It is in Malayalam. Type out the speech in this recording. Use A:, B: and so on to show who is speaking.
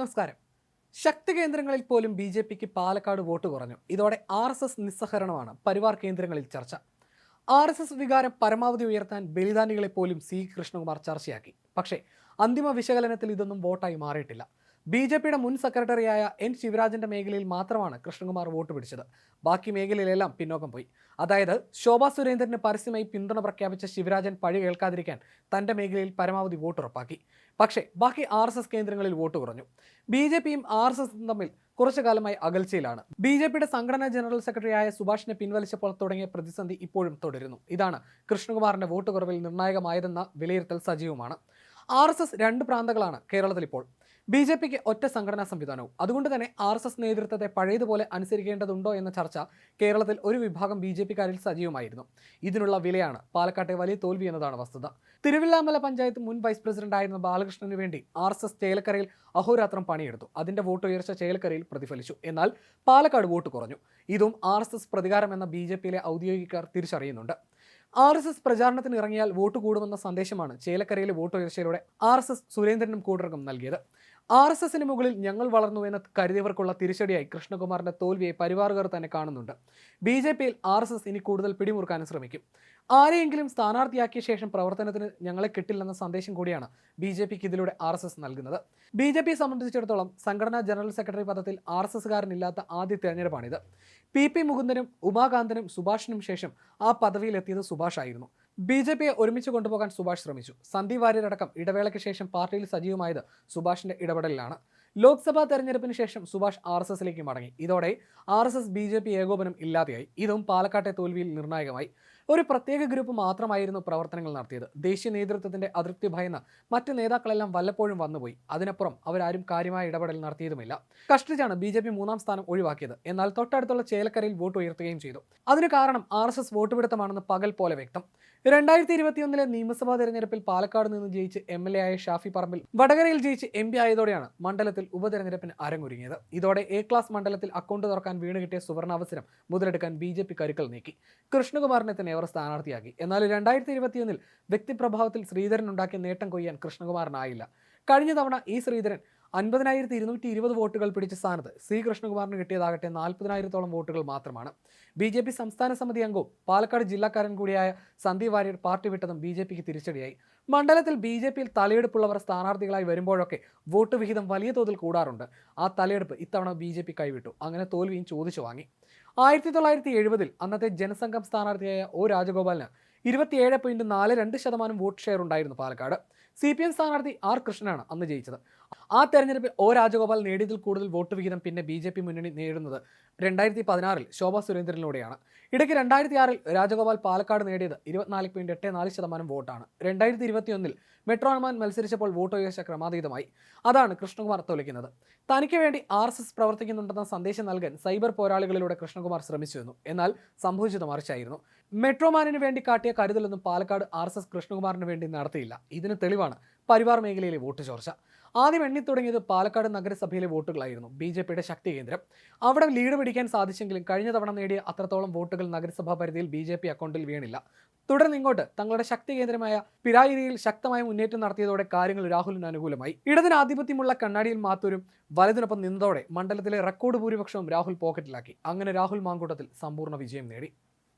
A: നമസ്കാരം. ശക്തി കേന്ദ്രങ്ങളിൽ പോലും ബി ജെ പിക്ക് പാലക്കാട് വോട്ട് കുറഞ്ഞു. ഇതോടെ ആർ എസ് എസ് നിസ്സഹരണമാണ് പരിവാർ കേന്ദ്രങ്ങളിൽ ചർച്ച. ആർ എസ് എസ് വികാരം പരമാവധി ഉയർത്താൻ ബലിദാനികളെ പോലും സി കൃഷ്ണകുമാർ ചർച്ചയാക്കി. പക്ഷേ അന്തിമ വിശകലനത്തിൽ ഇതൊന്നും വോട്ടായി മാറിയിട്ടില്ല. ബി ജെ പിയുടെ മുൻ സെക്രട്ടറിയായ എൻ ശിവരാജന്റെ മേഖലയിൽ മാത്രമാണ് കൃഷ്ണകുമാർ വോട്ട് പിടിച്ചത്. ബാക്കി മേഖലയിലെല്ലാം പിന്നോക്കം പോയി. അതായത് ശോഭാ സുരേന്ദ്രന് പരസ്യമായി പിന്തുണ പ്രഖ്യാപിച്ച ശിവരാജൻ പഴി കേൾക്കാതിരിക്കാൻ തന്റെ മേഖലയിൽ പരമാവധി വോട്ട് ഉറപ്പാക്കി പക്ഷേ ബാക്കി ആർ എസ് എസ് കേന്ദ്രങ്ങളിൽ വോട്ട് കുറഞ്ഞു. ബി ജെ പിയും ആർ എസ് എസും തമ്മിൽ കുറച്ചു കാലമായി അകൽച്ചയിലാണ്. ബി ജെ പിയുടെ സംഘടനാ ജനറൽ സെക്രട്ടറിയായ സുഭാഷിനെ പിൻവലിച്ചപ്പോൾ തുടങ്ങിയ പ്രതിസന്ധി ഇപ്പോഴും തുടരുന്നു. ഇതാണ് കൃഷ്ണകുമാറിന്റെ വോട്ട് കുറവിൽ നിർണായകമായതെന്ന വിലയിരുത്തൽ സജീവമാണ്. ആർ എസ് എസ് രണ്ട് പ്രാന്തങ്ങളാണ് കേരളത്തിൽ ഇപ്പോൾ ബി ജെ പിക്ക് ഒറ്റ സംഘടനാ സംവിധാനവും. അതുകൊണ്ട് തന്നെ ആർ എസ് എസ് നേതൃത്വത്തെ പഴയതുപോലെ അനുസരിക്കേണ്ടതുണ്ടോ എന്ന ചർച്ച കേരളത്തിൽ ഒരു വിഭാഗം ബി ജെ പിക്കാരിൽ സജീവമായിരുന്നു. ഇതിനുള്ള വിലയാണ് പാലക്കാട്ടെ വലിയ തോൽവി എന്നതാണ് വസ്തുത. തിരുവില്ലാമല പഞ്ചായത്ത് മുൻ വൈസ് പ്രസിഡന്റ് ആയിരുന്ന ബാലകൃഷ്ണന് വേണ്ടി ആർ എസ് എസ് ചേലക്കരയിൽ അഹോരാത്രം പണിയെടുത്തു. അതിന്റെ വോട്ട് ഉയർച്ച ചേലക്കരയിൽ പ്രതിഫലിച്ചു. എന്നാൽ പാലക്കാട് വോട്ട് കുറഞ്ഞു. ഇതും ആർ എസ് എസ് പ്രതികാരം എന്ന ബി ജെ പിയിലെ ഔദ്യോഗികർ തിരിച്ചറിയുന്നുണ്ട്. ആർ എസ് എസ് പ്രചാരണത്തിന് ഇറങ്ങിയാൽ വോട്ട് കൂടുമെന്ന സന്ദേശമാണ് ചേലക്കരയിലെ വോട്ട് ഉയർച്ചയിലൂടെ ആർ എസ് എസ് സുരേന്ദ്രനും കൂട്ടർക്കും നൽകിയത്. ആർ എസ് എസിന് മുകളിൽ ഞങ്ങൾ വളർന്നു എന്ന് കരുതിയവർക്കുള്ള തിരിച്ചടിയായി കൃഷ്ണകുമാറിന്റെ തോൽവിയെ പരിവാറുകാർ തന്നെ കാണുന്നുണ്ട്. ബി ജെ പിയിൽ ആർ എസ് എസ് ഇനി കൂടുതൽ പിടിമുറുക്കാനും ശ്രമിക്കും. ആരെയെങ്കിലും സ്ഥാനാർത്ഥിയാക്കിയ ശേഷം പ്രവർത്തനത്തിന് ഞങ്ങളെ കിട്ടില്ലെന്ന സന്ദേശം കൂടിയാണ് ബി ജെ പിക്ക് ഇതിലൂടെ ആർ എസ് എസ് നൽകുന്നത്. ബി ജെ പിയെ സംബന്ധിച്ചിടത്തോളം സംഘടനാ ജനറൽ സെക്രട്ടറി പദത്തിൽ ആർ എസ് എസ്സുകാരനില്ലാത്ത ആദ്യ തെരഞ്ഞെടുപ്പാണിത്. പി പി മുകുന്ദനും ഉമാകാന്തനും സുഭാഷിനും ശേഷം ആ പദവിയിലെത്തിയത് സുഭാഷ് ആയിരുന്നു. ബി ജെ പിയെ ഒരുമിച്ച് കൊണ്ടുപോകാൻ സുഭാഷ് ശ്രമിച്ചു. സന്ദീപ് വാര്യരടക്കം ഇടവേളയ്ക്ക് ശേഷം പാർട്ടിയിൽ സജീവമായത് സുഭാഷിന്റെ ഇടപെടലിലാണ്. ലോക്സഭാ തെരഞ്ഞെടുപ്പിന് ശേഷം സുഭാഷ് ആർ എസ് എസിലേക്ക് മടങ്ങി. ഇതോടെ R S S B J P ഏകോപനം ഇല്ലാതെയായി. ഇതും പാലക്കാട്ടെ തോൽവിയിൽ നിർണായകമായി. ഒരു പ്രത്യേക ഗ്രൂപ്പ് മാത്രമായിരുന്നു പ്രവർത്തനങ്ങൾ നടത്തിയത്. ദേശീയ നേതൃത്വത്തിന്റെ അതൃപ്തി ഭയന്ന് മറ്റ് നേതാക്കളെല്ലാം വല്ലപ്പോഴും വന്നുപോയി. അതിനപ്പുറം അവരാരും കാര്യമായ ഇടപെടൽ നടത്തിയതുമില്ല. കഷ്ടിച്ചാണ് ബി ജെ പി മൂന്നാം സ്ഥാനം ഒഴിവാക്കിയത്. എന്നാൽ തൊട്ടടുത്തുള്ള ചേലക്കരയിൽ വോട്ട് ഉയർത്തുകയും ചെയ്തു. അതിന് കാരണം ആർ എസ് എസ് വോട്ടുപിടുത്തമാണെന്ന് പകൽ പോലെ വ്യക്തം. രണ്ടായിരത്തി ഇരുപത്തിയൊന്നിലെ നിയമസഭാ തെരഞ്ഞെടുപ്പിൽ പാലക്കാട് നിന്ന് ജയിച്ച് എം എൽ എ ആയ ഷാഫി പറമ്പിൽ വടകരയിൽ ജയിച്ച് എം പി ആയതോടെയാണ് മണ്ഡലത്തിൽ ഉപതെരഞ്ഞെടുപ്പിന് അരങ്ങൊരുങ്ങിയത്. ഇതോടെ എ ക്ലാസ് മണ്ഡലത്തിൽ അക്കൗണ്ട് തുറക്കാൻ വീണ് കിട്ടിയ സുവർണാവസരം മുതലെടുക്കാൻ ബി ജെ പി കരുക്കൾ നീക്കി. കൃഷ്ണകുമാറിനെ തന്നെ അവർ സ്ഥാനാർത്ഥിയാക്കി. എന്നാൽ രണ്ടായിരത്തി ഇരുപത്തിയൊന്നിൽ വ്യക്തിപ്രഭാവത്തിൽ ശ്രീധരൻ ഉണ്ടാക്കിയ നേട്ടം കൊയ്യാൻ കൃഷ്ണകുമാറിനായില്ല. കഴിഞ്ഞ തവണ ഈ ശ്രീധരൻ അൻപതിനായിരത്തി ഇരുന്നൂറ്റി ഇരുപത് വോട്ടുകൾ പിടിച്ച സ്ഥാനത്ത് സി കൃഷ്ണകുമാറിന് കിട്ടിയതാകട്ടെ നാൽപ്പതിനായിരത്തോളം വോട്ടുകൾ മാത്രമാണ്. ബി ജെ പി സംസ്ഥാന സമിതി അംഗവും പാലക്കാട് ജില്ലാക്കാരൻ കൂടിയായ സന്ദീപ് വാര്യർ പാർട്ടി വിട്ടതും ബി ജെ പിക്ക് തിരിച്ചടിയായി. മണ്ഡലത്തിൽ ബി ജെ പിയിൽ തലയെടുപ്പുള്ളവർ സ്ഥാനാർത്ഥികളായി വരുമ്പോഴൊക്കെ വോട്ട് വിഹിതം വലിയ തോതിൽ കൂടാറുണ്ട്. ആ തലയെടുപ്പ് ഇത്തവണ ബി ജെ പി കൈവിട്ടു. അങ്ങനെ തോൽവിയും ചോദിച്ചു വാങ്ങി. ആയിരത്തി തൊള്ളായിരത്തി എഴുപതിൽ അന്നത്തെ ജനസംഘം സ്ഥാനാർത്ഥിയായ ഒ രാജഗോപാലിന് ഇരുപത്തിയേഴ് പോയിന്റ് നാല് രണ്ട് ശതമാനം വോട്ട് ഷെയർ ഉണ്ടായിരുന്നു പാലക്കാട്. സി പി എം സ്ഥാനാർത്ഥി ആർ കൃഷ്ണനാണ് അന്ന് ജയിച്ചത്. ആ തെരഞ്ഞെടുപ്പിൽ ഒ രാജഗോപാൽ നേടിയതിൽ കൂടുതൽ വോട്ട് വിഹിതം പിന്നെ ബി ജെ പി മുന്നണി നേടുന്നത് രണ്ടായിരത്തി പതിനാറിൽ ശോഭാ സുരേന്ദ്രനിലൂടെയാണ്. ഇടയ്ക്ക് രണ്ടായിരത്തി ആറിൽ രാജഗോപാൽ പാലക്കാട് നേടിയത് ഇരുപത്തിനാല് പോയിന്റ് എട്ട് നാല് ശതമാനം വോട്ടാണ്. രണ്ടായിരത്തി ഇരുപത്തിയൊന്നിൽ മെട്രോ മെട്രോമാൻ മത്സരിച്ചപ്പോൾ വോട്ട് ഉയർച്ച ക്രമാതീതമായി. അതാണ് കൃഷ്ണകുമാർ തൊലിക്കുന്നത് തനിക്ക് വേണ്ടി ആർ എസ് എസ് പ്രവർത്തിക്കുന്നുണ്ടെന്ന സന്ദേശം നൽകാൻ സൈബർ പോരാളികളിലൂടെ കൃഷ്ണകുമാർ ശ്രമിച്ചിരുന്നു എന്നാൽ സംഭവിച്ചത് മറിച്ചായിരുന്നു. മെട്രോമാനിന് വേണ്ടി കാട്ടിയ കരുതലൊന്നും പാലക്കാട് ആർ എസ് എസ് കൃഷ്ണകുമാറിന് വേണ്ടി നടത്തിയില്ല. ഇതിന് തെളിവാണ് പരിവാർ മേഖലയിലെ വോട്ട് ചോർച്ച. ആദ്യം എണ്ണി തുടങ്ങിയത് പാലക്കാട് നഗരസഭയിലെ വോട്ടുകളായിരുന്നു. ബി ജെ പിയുടെ ശക്തി കേന്ദ്രം. അവിടെ ലീഡ് പിടിക്കാൻ സാധിച്ചെങ്കിലും കഴിഞ്ഞ തവണ നേടിയ അത്രത്തോളം വോട്ടുകൾ നഗരസഭാ പരിധിയിൽ ബി ജെ പി അക്കൗണ്ടിൽ വീണില്ല. തുടർന്ന് ഇങ്ങോട്ട് തങ്ങളുടെ ശക്തി കേന്ദ്രമായ പിരായിരിയിൽ ശക്തമായ മുന്നേറ്റം നടത്തിയതോടെ കാര്യങ്ങൾ രാഹുലിന് അനുകൂലമായി. ഇടതിന് ആധിപത്യമുള്ള കണ്ണാടിയിൽ മാത്തൂരും വലതിനൊപ്പം നിന്നതോടെ മണ്ഡലത്തിലെ റെക്കോർഡ് ഭൂരിപക്ഷവും രാഹുൽ പോക്കറ്റിലാക്കി. അങ്ങനെ രാഹുൽ മാങ്കൂട്ടത്തിൽ സമ്പൂർണ വിജയം നേടി.